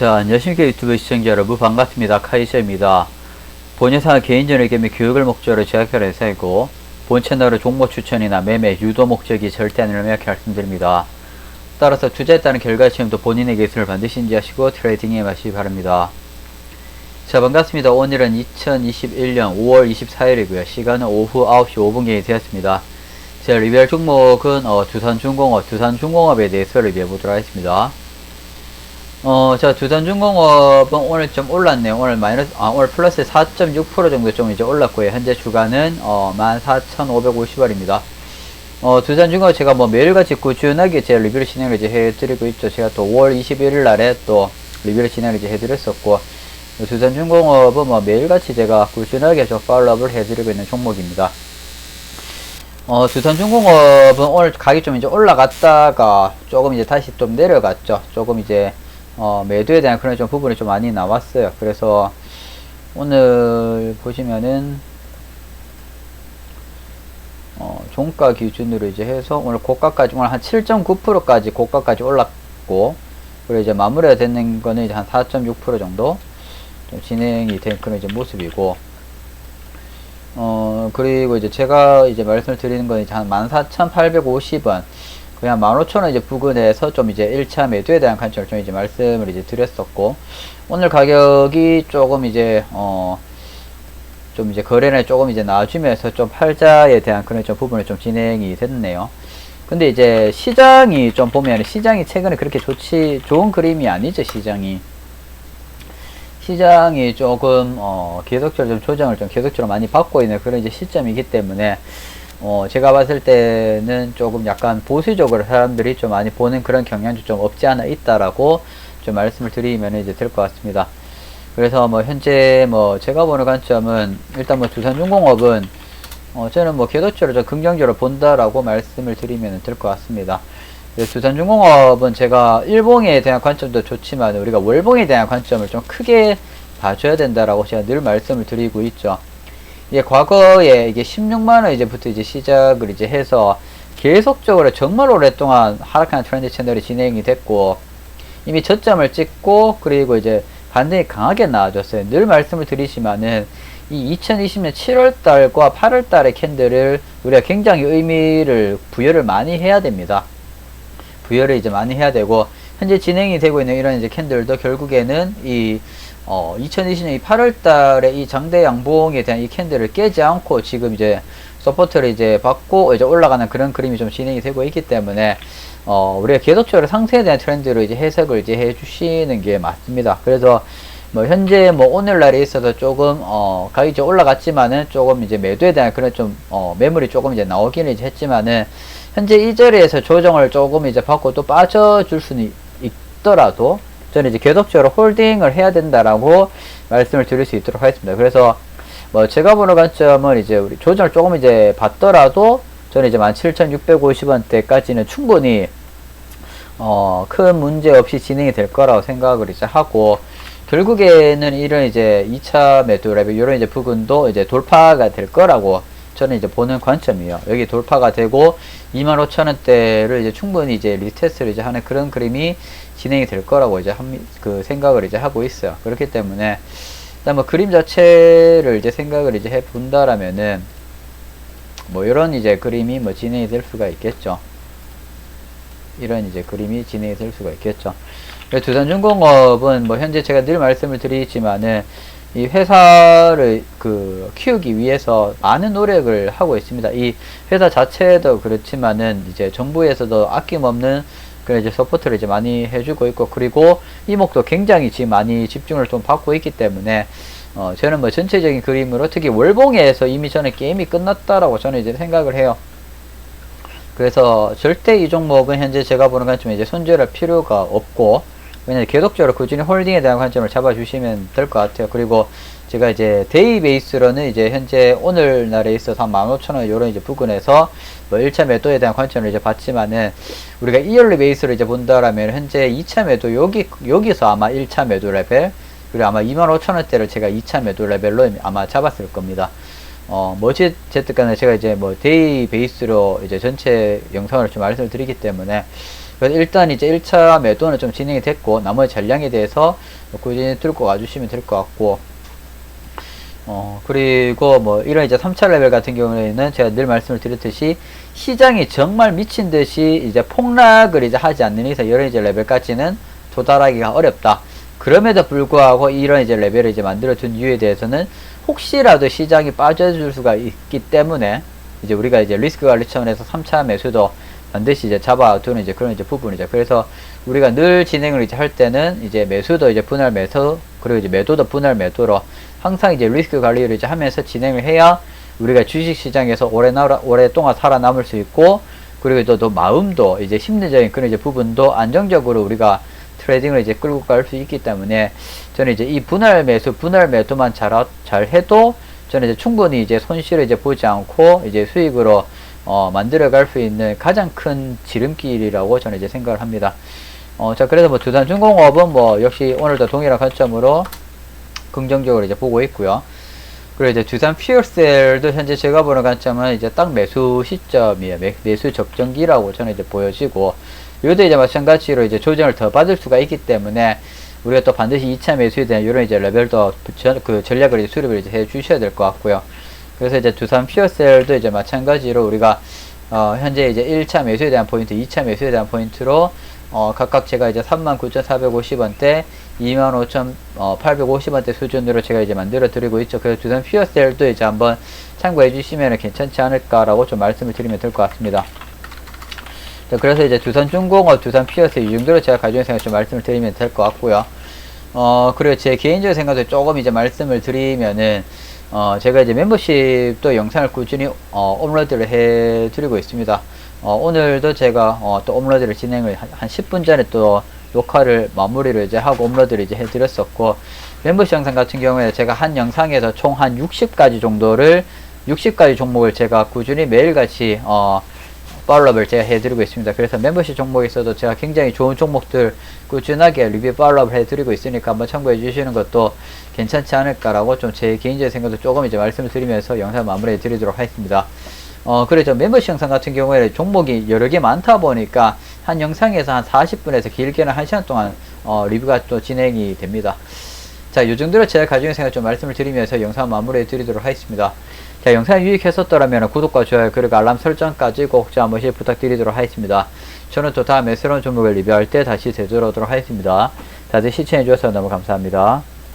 자, 안녕하십니까 유튜브 시청자 여러분 반갑습니다. 카이저입니다. 본 영상은 개인전의 개미 교육을 목적으로 제작한 회사이고 본 채널의 종목 추천이나 매매, 유도 목적이 절대 아니라고 말씀드립니다. 따라서 투자에 따른 결과 시험도 본인의 계획을 반드시 인지하시고 트레이딩에 마시기 바랍니다. 자 반갑습니다. 오늘은 2021년 5월 24일이고요. 시간은 오후 9시 5분경이 되었습니다. 제 리뷰할 종목은 어, 두산중공업, 두산중공업에 대해서 리뷰해 보도록 하겠습니다. 어, 자, 두산중공업은 오늘 좀 올랐네요. 오늘 마이너스, 아, 오늘 플러스 4.6% 정도 좀 이제 올랐고요. 현재 주가는, 어, 14,550원입니다. 어, 두산중공업 제가 뭐 매일같이 꾸준하게 제 리뷰를 진행을 이제 해드리고 있죠. 제가 또 5월 21일 날에 또 리뷰를 진행을 이제 해드렸었고, 두산중공업은 뭐 매일같이 제가 꾸준하게 좀 팔로업을 해드리고 있는 종목입니다. 어, 두산중공업은 오늘 가격이 좀 이제 올라갔다가 조금 이제 다시 좀 내려갔죠. 조금 이제 어, 매도에 대한 그런 좀 부분이 좀 많이 나왔어요. 그래서 오늘 보시면은 어, 종가 기준으로 이제 해서 오늘 고가까지 오늘 한 7.9%까지 고가까지 올랐고 그리고 이제 마무리가 되는 거는 이제 한 4.6% 정도 좀 진행이 된 그런 이제 모습이고 어 그리고 이제 제가 이제 말씀을 드리는 건 이제 한 14,850원 그냥 15,000원 이제 부근에서 좀 이제 1차 매도에 대한 관점을 좀 이제 말씀을 이제 드렸었고 오늘 가격이 조금 이제 어 좀 이제 거래를 조금 이제 나와주면서 좀 팔자에 대한 그런 좀 부분이 좀 진행이 됐네요. 근데 이제 시장이 좀 보면 시장이 최근에 그렇게 좋지 좋은 그림이 아니죠 시장이 시장이 조금 어 계속적으로 좀 조정을 좀 계속적으로 많이 받고 있는 그런 이제 시점이기 때문에 어, 제가 봤을 때는 조금 약간 보수적으로 사람들이 좀 많이 보는 그런 경향도 좀 없지 않아 있다라고 좀 말씀을 드리면 이제 될 것 같습니다. 그래서 뭐 현재 뭐 제가 보는 관점은 일단 뭐 두산중공업은 어, 저는 뭐 계속적으로 좀 긍정적으로 본다라고 말씀을 드리면 될 것 같습니다. 두산중공업은 제가 일봉에 대한 관점도 좋지만 우리가 월봉에 대한 관점을 좀 크게 봐줘야 된다라고 제가 늘 말씀을 드리고 있죠. 이게 과거에 이게 16만 원 이제부터 이제 시작을 이제 해서 계속적으로 정말 오랫동안 하락하는 트렌드 채널이 진행이 됐고 이미 저점을 찍고 그리고 이제 반등이 강하게 나와줬어요. 늘 말씀을 드리지만은 이 2020년 7월 달과 8월 달의 캔들을 우리가 굉장히 의미를 부여를 많이 해야 됩니다. 부여를 이제 많이 해야 되고 현재 진행이 되고 있는 이런 이제 캔들도 결국에는 이 어, 2020년 8월 달에 이 장대 양봉에 대한 이 캔들을 깨지 않고 지금 이제 서포트를 이제 받고 이제 올라가는 그런 그림이 좀 진행이 되고 있기 때문에 어, 우리가 계속적으로 상승에 대한 트렌드로 이제 해석을 이제 해 주시는 게 맞습니다. 그래서 뭐 현재 뭐 오늘날에 있어서 조금 어 가격이 좀 올라갔지만은 조금 이제 매도에 대한 그런 좀어 매물이 조금 이제 나오기는 이제 했지만은 현재 이 자리에서 조정을 조금 이제 받고 또 빠져줄 수는 있더라도 저는 이제 계속적으로 홀딩을 해야 된다라고 말씀을 드릴 수 있도록 하겠습니다. 그래서 뭐 제가 보는 관점은 이제 우리 조정을 조금 이제 받더라도 저는 이제 17,650원대까지는 충분히 어, 큰 문제 없이 진행이 될 거라고 생각을 이제 하고 결국에는 이런 이제 2차 매도 레벨 이런 이제 부분도 이제 돌파가 될 거라고 저는 이제 보는 관점이에요. 여기 돌파가 되고 25,000원대를 이제 충분히 이제 리테스트를 이제 하는 그런 그림이 진행이 될 거라고 이제 한, 그 생각을 이제 하고 있어요. 그렇기 때문에 일단 뭐 그림 자체를 이제 생각을 이제 해 본다라면은 뭐 이런 이제 그림이 뭐 진행이 될 수가 있겠죠. 이런 이제 그림이 진행이 될 수가 있겠죠. 두산중공업은 뭐 현재 제가 늘 말씀을 드리지만은 이 회사를 그 키우기 위해서 많은 노력을 하고 있습니다. 이 회사 자체도 그렇지만은 이제 정부에서도 아낌없는 그런 이제 서포트를 이제 많이 해주고 있고 그리고 이목도 굉장히 지금 많이 집중을 좀 받고 있기 때문에 어 저는 뭐 전체적인 그림으로 특히 월봉에서 이미 저는 게임이 끝났다라고 저는 이제 생각을 해요. 그래서 절대 이 종목은 현재 제가 보는 관점에 이제 손절할 필요가 없고 왜냐면 계속적으로 꾸준히 홀딩에 대한 관점을 잡아주시면 될 것 같아요. 그리고 제가 이제 데이 베이스로는 이제 현재 오늘날에 있어서 한 15,000원 요런 이제 부근에서 뭐 1차 매도에 대한 관점을 이제 봤지만은 우리가 이열리 베이스로 이제 본다라면 현재 2차 매도 여기 여기서 아마 1차 매도 레벨 그리고 아마 25,000원대를 제가 2차 매도 레벨로 아마 잡았을 겁니다. 어, 뭐, 어쨌든 간에 제가 이제 뭐, 데이 베이스로 이제 전체 영상을 좀 말씀을 드리기 때문에, 그래서 일단 이제 1차 매도는 좀 진행이 됐고 나머지 전량에 대해서 꾸준히 들고 와주시면 될 것 같고 어 그리고 뭐 이런 이제 3차 레벨 같은 경우에는 제가 늘 말씀을 드렸듯이 시장이 정말 미친 듯이 이제 폭락을 이제 하지 않는 이상 이런 이제 레벨까지는 도달하기가 어렵다. 그럼에도 불구하고 이런 이제 레벨을 이제 만들어 둔 이유에 대해서는 혹시라도 시장이 빠져줄 수가 있기 때문에 이제 우리가 이제 리스크 관리 차원에서 3차 매수도 반드시 이제 잡아두는 이제 그런 이제 부분이죠. 그래서 우리가 늘 진행을 이제 할 때는 이제 매수도 이제 분할 매수 그리고 이제 매도도 분할 매도로 항상 이제 리스크 관리를 이제 하면서 진행을 해야 우리가 주식 시장에서 오래 나 오랫동안 살아남을 수 있고 그리고 또, 또 마음도 이제 심리적인 그런 이제 부분도 안정적으로 우리가 트레이딩을 이제 끌고 갈 수 있기 때문에 저는 이제 이 분할 매수 분할 매도만 잘, 잘 해도 저는 이제 충분히 이제 손실을 이제 보지 않고 이제 수익으로 어, 만들어 갈 수 있는 가장 큰 지름길이라고 저는 이제 생각을 합니다. 어, 자, 그래서 뭐 두산 중공업은 뭐 역시 오늘도 동일한 관점으로 긍정적으로 이제 보고 있고요. 그리고 이제 두산 퓨어셀도 현재 제가 보는 관점은 이제 딱 매수 시점이에요. 매, 매수 적정기라고 저는 이제 보여지고, 이것도 이제 마찬가지로 이제 조정을 더 받을 수가 있기 때문에 우리가 또 반드시 2차 매수에 대한 이런 이제 레벨도 전, 그 전략을 이제 수립을 이제 해 주셔야 될 것 같고요. 그래서 이제 두산 퓨어셀도 이제 마찬가지로 우리가 어, 현재 이제 1차 매수에 대한 포인트, 2차 매수에 대한 포인트로 어, 각각 제가 이제 39,450원대, 25,850원대 수준으로 제가 이제 만들어 드리고 있죠. 그래서 두산 퓨어셀도 이제 한번 참고해 주시면 괜찮지 않을까라고 좀 말씀을 드리면 될 것 같습니다. 자, 그래서 이제 두산 중공업, 두산 퓨어셀 이 정도로 제가 가지고 있는 생각 좀 말씀을 드리면 될 것 같고요. 어, 그리고 제 개인적인 생각도 조금 이제 말씀을 드리면은, 어, 제가 이제 멤버십도 영상을 꾸준히, 어, 업로드를 해 드리고 있습니다. 어, 오늘도 제가, 어, 또 업로드를 진행을 한, 한 10분 전에 또 녹화를 마무리를 이제 하고 업로드를 이제 해 드렸었고, 멤버십 영상 같은 경우에 제가 한 영상에서 총 한 60가지 정도를, 60가지 종목을 제가 꾸준히 매일같이, 어, 팔로업을 제가 해드리고 있습니다. 그래서 멤버십 종목에 있어도 제가 굉장히 좋은 종목들 꾸준하게 리뷰 팔로업을 해드리고 있으니까 한번 참고해 주시는 것도 괜찮지 않을까라고 좀 제 개인적인 생각도 조금 이제 말씀을 드리면서 영상 마무리해 드리도록 하겠습니다. 어, 그래서 멤버십 영상 같은 경우에 종목이 여러 개 많다 보니까 한 영상에서 한 40분에서 길게는 1시간 동안 어, 리뷰가 또 진행이 됩니다. 자, 요 정도로 제가 가지고 있는 생각 좀 말씀을 드리면서 영상 마무리해 드리도록 하겠습니다. 자, 영상이 유익했었더라면 구독과 좋아요 그리고 알람 설정까지 꼭한 번씩 부탁드리도록 하겠습니다. 저는 또 다음에 새로운 종목을 리뷰할 때 다시 되돌아오도록 하겠습니다. 다들 시청해주셔서 너무 감사합니다.